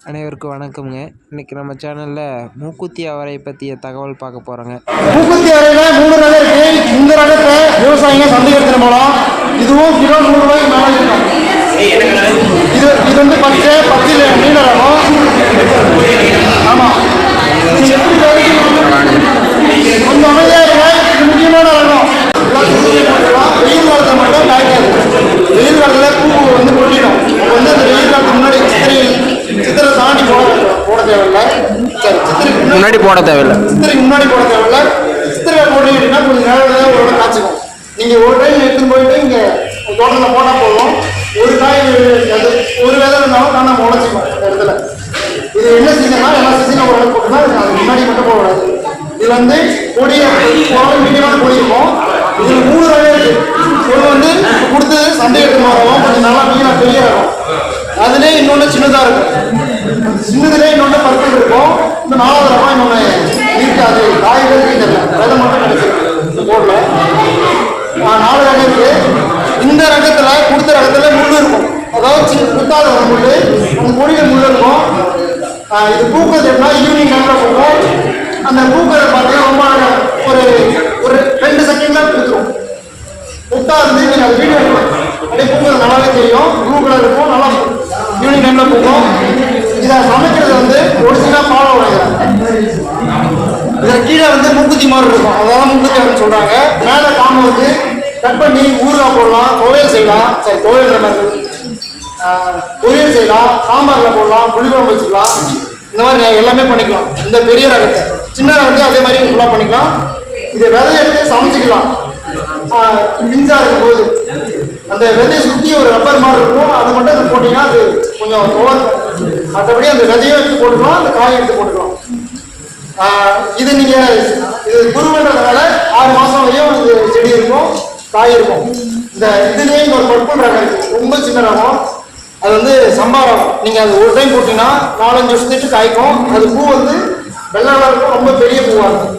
அனைவருக்கும் வணக்கம்ங்க. இன்னைக்கு நம்ம சேனலில் மூக்குத்தி அவரை பற்றிய தகவல் பார்க்க போகிறோங்க மூக்குத்தி அறையில மூணு ரகம் இருக்கு. இந்த ரகத்தை விவசாயிங்க சந்தைப்படுத்தின மூலம் இதுவும் கிலோ நூறு ரூபாய்க்கு மேலே இது இது வந்து பச்சை பச்சையில் நீல ரகம் ஆமா இது எப்படி விளைவிக்கணும்? கொஞ்சம் அமைதியா இருங்க இது முக்கியமான ரகம் எல்லாத்துக்கும் போட்டுக்கலாம். வெயில் காலத்துல மட்டும் காய்க்காது வெயில் காலத்துல பூ வந்து கொட்டிடும் அப்ப வந்து அந்த வெயில் காலத்துக்கு முன்னாடி சித்திரை சித்திரை தாண்டி போட போட தேவையில்லை சரி சித்திரைக்கு முன்னாடி முன்னாடி போட தேவையில்லை. சித்திரைக்கு முன்னாடி போட தேவையில்ல. சித்திரை போட்டீங்கன்னா கொஞ்சம் நேரம் தான் ஒரு காய்ச்சிக்கும். நீங்கள் ஒரு டைம் எடுத்துன்னு போயிட்டு இங்கே தோட்டத்தில் போட்டால் போதும். ஒரு காய் அது ஒரு விதை இருந்தாலும் தானே முளைச்சிக்கும் அந்த இடத்துல. இது என்ன சீசனா எல்லா சீசனும் ஒரு போட்டுனா அது முன்னாடி மட்டும் போகக்கூடாது. இது வந்து கொடிய ஓரளவு மீடியமான கொடி இருக்கும் இதுல மூணு வகை இருக்கு. ஒன்று வந்து கொடுத்து சண்டை எடுத்து வரோம் கொஞ்சம் நல்லா மீனாக பெரிய இருக்கும் அதுலேயே இன்னொன்று சின்னதாக இருக்கும். சின்னதுலேயே இன்னொன்று பருத்தம் இருக்கும். இந்த நாலாவது ரகம் இன்னொன்று இருக்காது. காய்கறி இல்லை விதை மட்டும் கிடைச்சிருக்கு இந்த நாலு ரகம் இருக்கு. இந்த ரகத்துல கொடுத்த ரகத்துல முள் இருக்கும். அதாவது சின்ன குத்தாத ஒரு முள்ளு. அந்த கொடியில் முள்ளு இருக்கும். இது பூக்கிறது எப்படின்னா ஈவினிங் டைம்ல போகும் அந்த பூக்கிறது பார்த்தீங்கன்னா ரொம்ப ஒரு ஒரு ரெண்டு செகண்ட்ல கொடுத்துரும் புத்தா இருந்து நீங்கள் அது வீடியோ எடுக்கணும் அப்படியே பூக்கிறது நல்லாவே தெரியும். ப்ளூ கலர் இருக்கும். நல்லா ஈவினிங் டைமில் போகும் இதை சமைக்கிறது வந்து ஒரு சில பாலை உடைக்கிறாங்க இதுல கீழே வந்து மூக்குத்தி மாதிரி இருக்கும். அதெல்லாம் மூக்குத்தி அப்படின்னு சொல்றாங்க. மேலே காம்பு வந்து கட் பண்ணி ஊறுகாய் போடலாம் துவையல் செய்யலாம். சரி துவையல் மாதிரி பொரியல் செய்யலாம் சாம்பாரில் போடலாம் புளிக்குழம்பு வச்சுக்கலாம். இந்த மாதிரி எல்லாமே பண்ணிக்கலாம். இந்த பெரிய ரகத்தை. சின்ன ரகத்தை அதே மாதிரி ஃபுல்லாக பண்ணிக்கலாம். இதை விதைய எடுத்து சமைச்சிக்கலாம். மின்சாரம் இருக்கும் போது அந்த விதையை சுற்றி ஒரு ரப்பர் மாதிரி இருக்கும். அதை மட்டும் அது போட்டீங்கன்னா அது கொஞ்சம் ஓவர் மற்றபடி அந்த விதையை எடுத்து போட்டுக்கலாம் அந்த காயை எடுத்து போட்டுக்கலாம். இது நீங்கள் இது குருவன்றதுனால ஆறு மாதம் வரையும் இது செடி இருக்கும் காய் இருக்கும். இந்த இதுலயே ஒரு பர்பிள் ரகம் ரொம்ப சின்ன ரகம் அது வந்து சம்பா ரகம் அது ஒரு டைம் போட்டிங்கன்னா நாலஞ்சு வருஷத்துக்கு காய்க்கும். அது பூ வந்து வெள்ளை இருக்கும். ரொம்ப பெரிய பூவாக இருக்கும்.